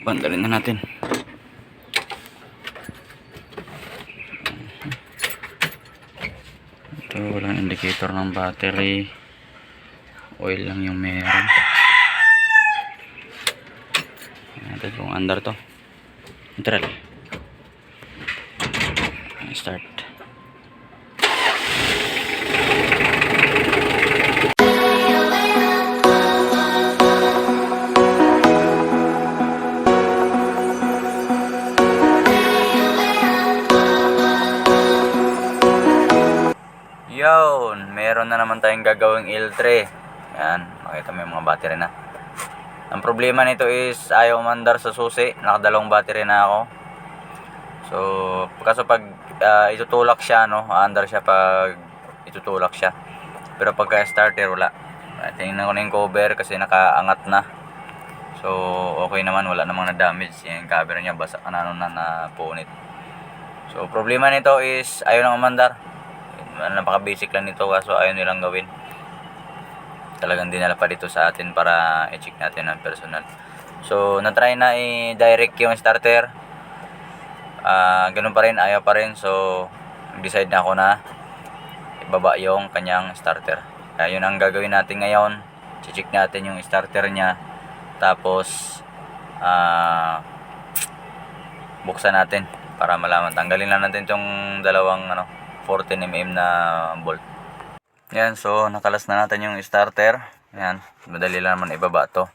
Bandalin na natin. Ito, walang indicator ng battery. Oil lang yung meron. Natin kung under to. Neutral. Start. Naman tayong gagawing L3. Yan, makita mo yung mga battery na. Ang problema nito is ayaw mandar sa susi. Nakadalawang battery na ako. So, kaso pag ah, itutulak siya, no, andar siya pag itutulak siya. Pero pagka starter, wala. Ah, Tingnan ko na yung cover kasi nakaangat na. So, okay naman, wala namang na-damage. Yung cover niya, basa, ano na napunit. So, problema nito is ayaw nang umandar. Ano, Napaka-basic lang nito kaso ayaw nilang gawin. Talagang dinala pa dito sa atin para i-check natin ang personal. So, na-try na i-direct yung starter. Ah, ganun pa rin, ayaw pa rin. So, decide na ako na ibaba yung kanyang starter. Kaya yun ang gagawin natin ngayon. Check natin yung starter niya. Tapos, ah, buksan natin para malaman. Tanggalin lang natin itong dalawang ano, 14mm na bolt. Yan, so nakalas na natin yung starter. Yan, madali lang naman ibaba to.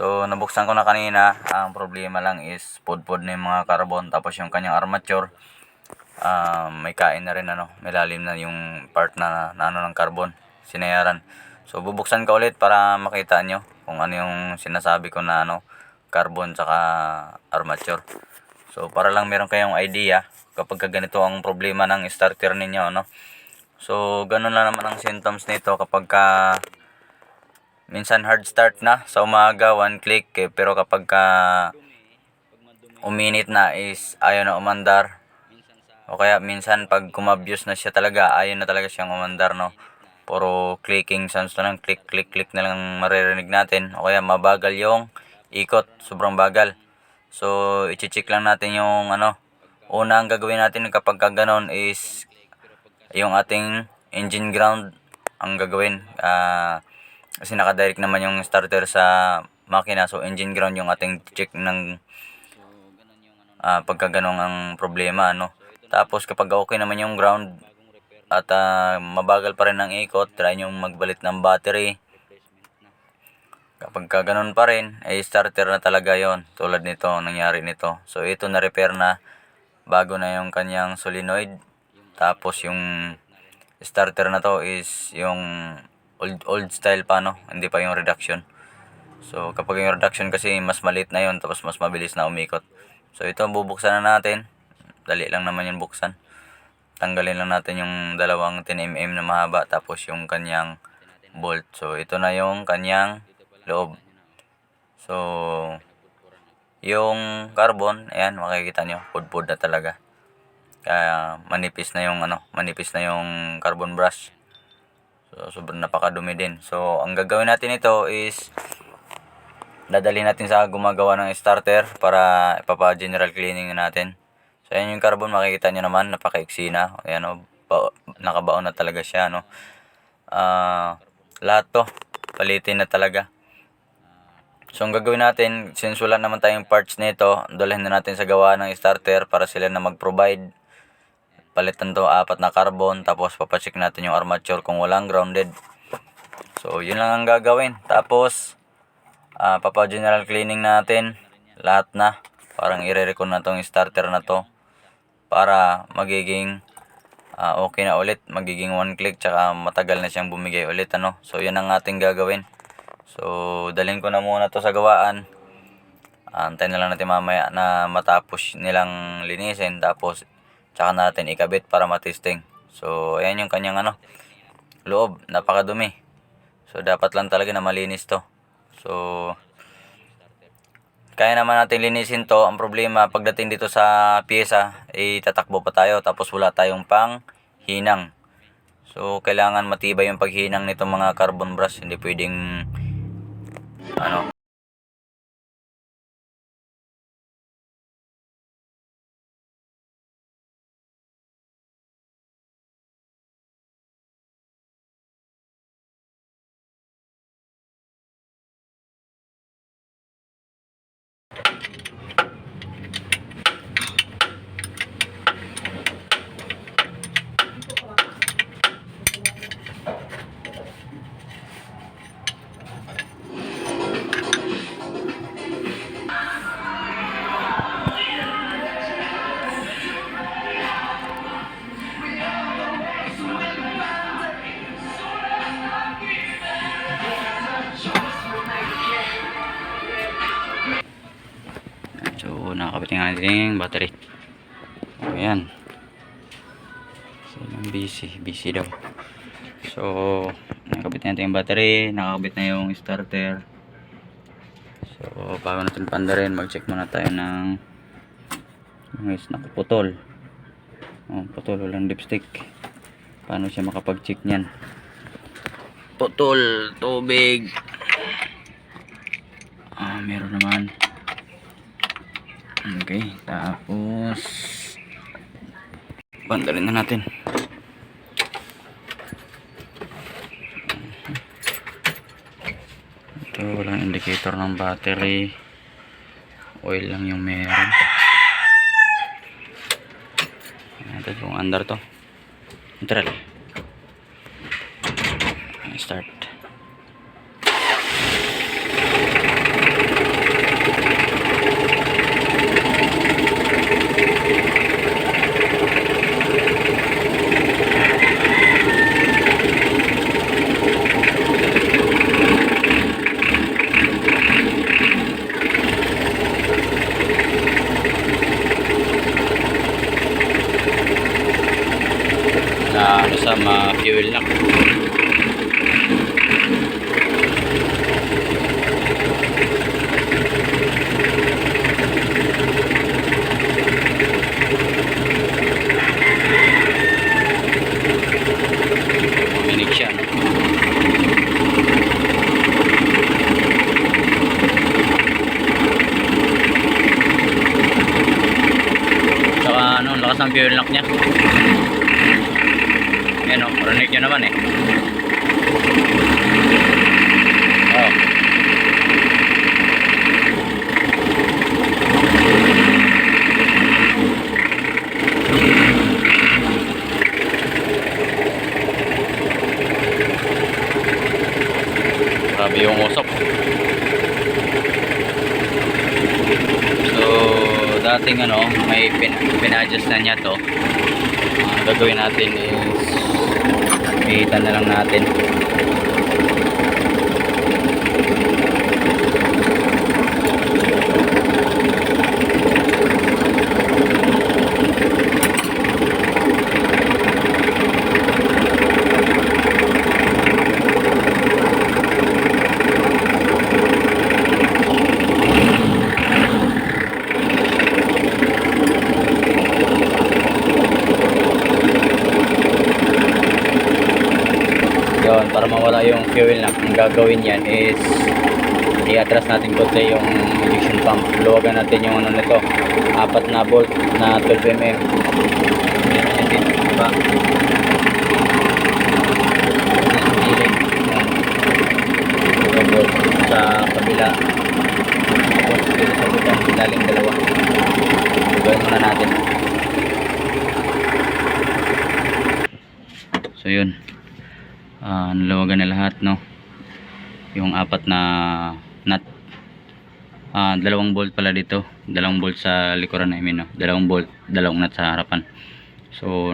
So, nabuksan ko na kanina. Ang problema lang is pod-pod na yung mga carbon. Tapos yung kanyang armature, ah, may kain na rin ano, may lalim na yung part na, na ano ng carbon, sinayaran. So, bubuksan ko ulit para makita nyo kung ano yung sinasabi ko na ano, carbon tsaka armature. So, para lang meron kayong idea kapag ka ganito ang problema ng starter ninyo, no? So, ganun lang naman ang symptoms nito kapag ka minsan hard start na sa umaga, one click, eh, pero kapag ka uminit na is ayaw na umandar. O kaya minsan pag kumabuse na siya talaga, ayaw na talaga siyang umandar, no? Puro clicking sounds na lang, click, click, click na lang maririnig natin. O kaya mabagal yung ikot, sobrang bagal. So, i-check lang natin yung ano, una ang gagawin natin kapag ka ganon is yung ating engine ground ang gagawin. Ah, kasi nakadirect naman yung starter sa makina. So, engine ground yung ating check ng ah pagka ganong ang problema. Ano. Tapos, kapag okay naman yung ground at ah, mabagal pa rin ang ikot, try nyo magbalit ng battery. Kapag ka ganun pa rin, ay starter na talaga yon Tulad nito, ang nangyari nito. So, ito na-repair na. Bago na yung kanyang solenoid. Tapos, yung starter na to is yung old, old style pa, no? Hindi pa yung reduction. So, kapag yung reduction kasi mas maliit na yon tapos mas mabilis na umikot. So, ito bubuksan na natin. Dali lang naman yung buksan. Tanggalin lang natin yung dalawang 10mm na mahaba tapos yung kanyang bolt. So, ito na yung kanyang loob. So, yung carbon, ayan, makikita nyo, pudpud na talaga. Kaya manipis na yung ano, manipis na yung carbon brush. So, sobrang napakadumi din. So, ang gagawin natin ito is dadali natin sa gumagawa ng starter para ipapa-general cleaning natin. So, ayan yung carbon, makikita nyo naman, napakaiksi na. Ayan o, ba- nakabaon na talaga siya, no. Ah, lahat to, palitin na talaga. So, ang gagawin natin, since wala naman tayong parts nito, dalhin na natin sa gawa ng starter para sila na mag-provide. Palitan to apat na carbon, tapos papacheck natin yung armature kung walang grounded. So, yun lang ang gagawin. Tapos, ah papa-general cleaning natin. Lahat na. Parang ire-recon na tong starter na to. Para magiging ah, okay na ulit. Magiging one click, tsaka matagal na siyang bumigay ulit. Ano? So, yun ang ating gagawin. So, dalhin ko na muna to sa gawaan. Antay na lang natin mamaya na matapos nilang linisin. Tapos, tsaka natin ikabit para matesting. So, ayan yung kanyang ano, loob. Napakadumi. So, dapat lang talaga na malinis to. So, kaya naman natin linisin to. Ang problema, pagdating dito sa pyesa, eh, tatakbo pa tayo. Tapos wala tayong pang hinang. So, kailangan matibay yung paghinang nitong mga carbon brush. Hindi pwedeng ano, So, nakakabit nga natin yung battery. Ayan. So, busy. Busy daw. So, nakakabit natin yung battery. Nakakabit na yung starter. So, bago natin panda rin, mag-check muna tayo ng guys, nakaputol. Oh, putol, walang lipstick. Paano siya makapag-check niyan? Putol, tubig. Ah, meron naman. Okay, tapos bandalin na natin. Ito, walang indicator ng battery. Oil lang yung meron. Ito kung under to. Neutral. Start. na ano sa mga fuel na ano, lakas ng fuel lock niya yan o, rinig nyo naman eh. Oh. Grabe yung usok. So, dating ano, may pin pin-adjust na niya to. Ang gagawin natin is Ihitan na lang natin. Yun, para mawala yung fuel na ang gagawin yan is i-atras natin konti yung injection pump. Luwagan natin yung ano nito, apat na bolt na 12 mm. Meron yan din, diba? Bolt sa kabila. Tapos dito sa butang ilalim dalawa. Gawin muna natin. So yun ah nalawagan na lahat no yung apat na nut. Ah dalawang bolt pala dito. Dalawang bolt sa likuran I mean no? Dalawang bolt dalawang nut sa harapan. So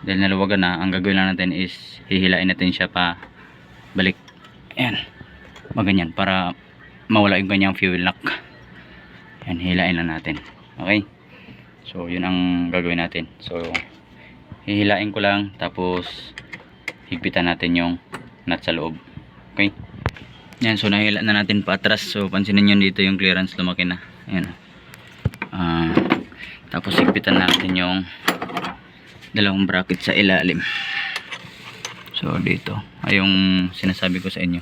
dahil nalawagan na ang gagawin lang natin is hihilain natin siya pa balik. Ayan. Maganyan para mawala yung kanyang fuel lock. Ayan hihilain lang natin. Okay? So yun ang gagawin natin. So hihilain ko lang tapos higpitan natin yung nut sa loob okay. Yan so nahila na natin pa atras so pansinin nyo dito yung clearance lumaki na. Ayan. Ah, tapos higpitan natin yung dalawang bracket sa ilalim. So dito. Ay yung sinasabi ko sa inyo.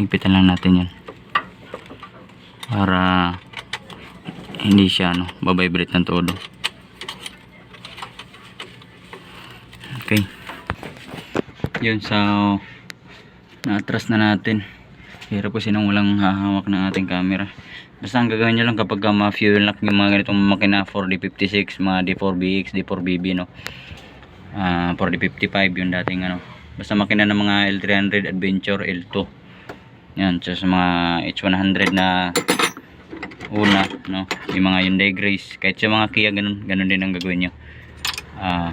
Higpitan lang natin yan para hindi siya ano babibrate ng todo. Okay. Yun so na-atras na natin. Hirap kasi nang walang hahawak ng ating camera. Basta ang gagawin nyo lang kapag ka ma-fuel lock yung mga ganitong makina 4D56 mga D4BX, D4BB no? Ah, 4D55 yung dating ano. Basta makina ng mga L300 Adventure L2 yan so sa mga H100 na una no? Yung mga Hyundai Grace kahit sa mga Kia ganun, ganun din ang gagawin nyo. Ah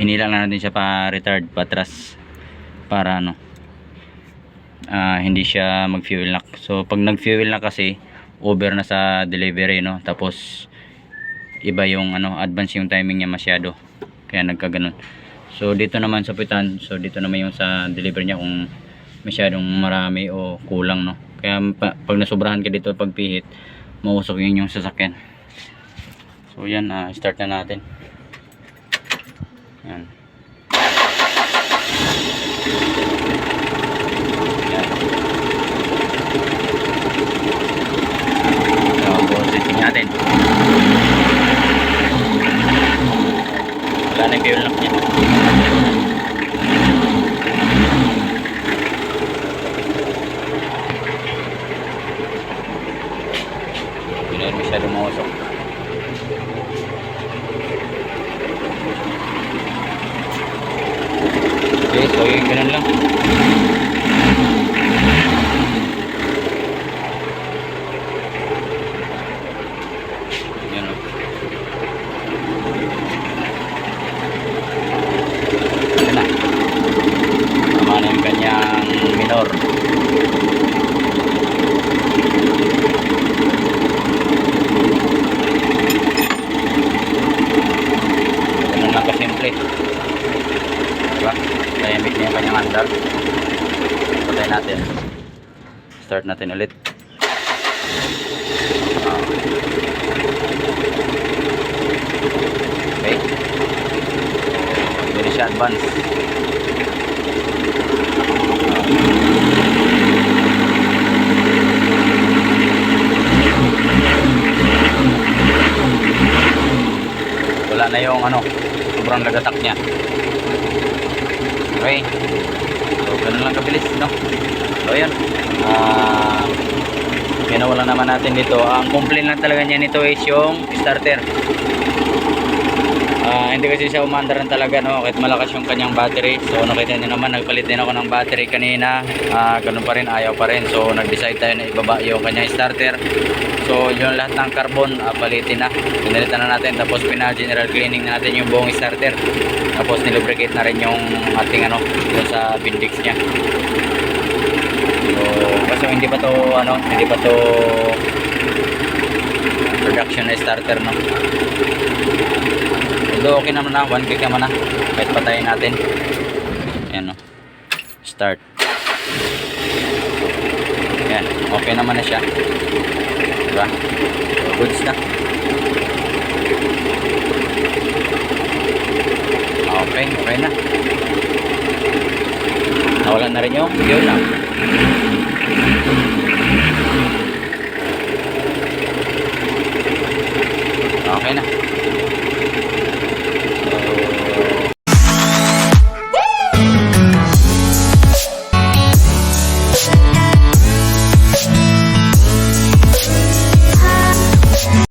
hinila lang natin siya pa retard patras para ano ah, hindi siya mag-fuel lock. So pag nag-fuel lock kasi over na sa delivery no. Tapos iba yung ano, advance yung timing niya masyado. Kaya nagkaganon. So dito naman sa pitan, so dito naman yung sa delivery niya kung masyadong marami o kulang no. Kaya pa, pag nasobrahan ka dito pag pihit, mausok yun yung sasakyan. So yan, ah, start na natin. Yan. Natin. Wala na yung fuel lock niya. Hindi na rin masyado mausok. Okay, so yun, ganun lang. Yan o. Yan na. Tama na yung kanyang minor. Ganun lang kasimple. Diba? Tahimik na yung kanyang andar. Patay natin. Start natin ulit. Okay. Hindi siya advance. Wala na yung ano, sobrang lagatak niya. Okay. So, ganun lang kabilis, no? So, yan. Ah, pinawala naman natin dito. Ang complaint lang talaga niya nito is yung starter. Ah, hindi kasi siya umandaran talaga, no? Kahit malakas yung kanyang battery. So, nakita niyo naman, nagpalit din ako ng battery kanina. Ah, ganun pa rin, ayaw pa rin. So, nag-decide tayo na ibaba yung kanyang starter. So, yung lahat ng carbon, ah, palitin na. Pinalitan na natin. Tapos, pina-general cleaning na natin yung buong starter. Tapos, nilubricate na rin yung ating ano, sa bindix niya. So, kasi hindi pa to, ano, hindi pa to production na starter, no? Although, okay naman na. 1 click naman na. Kahit patayin natin. Ayan, no? Start. Ayan, okay naman na siya. Diba? Goods na. Okay, okay na. Nawalan na rin yung fuel lang. Thank you.